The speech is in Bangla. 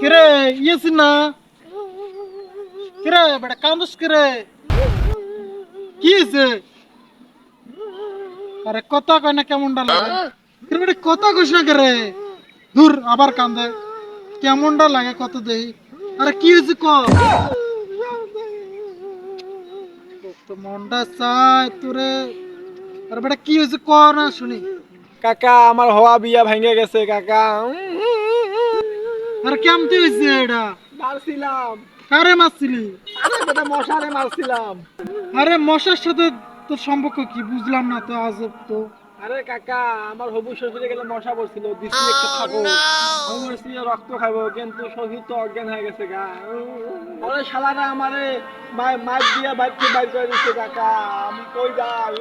किरे ये सुना किरे बड़ा काम दुश किरे किस अरे कोता को ना क्या मुंडा लगा किरे बड़े कोता कुछ ना किरे दूर आबार काम दे क्या मुंडा लगा कोता दे अरे किस को तो मुंडा साय तुरे अरे बड़ा किस को ना सुनी কাকা আমার হওয়া বিয়া ভেঙে গেছে কাকা। আরে কেমতে হয়েছে এটা? মারছিলাম। কারে মারছিলি? আরে বেটা মশারে মারছিলাম। আরে মশার সাথে তোর সম্পর্ক কি? বুঝলাম না তো আজব তো। আরে কাকা আমার হবু শ্বশুরে গেলে মশা পড়ছিল দিছি একটা খাব আমি বলছি রক্ত খাব কিন্তু শ্বশুর তো অজ্ঞান হয়ে গেছে গা। আরে শালারা আমারে মাই মাইক দিয়ে বাইক বাইক করে দিচ্ছে কাকা। আমি কই যাই?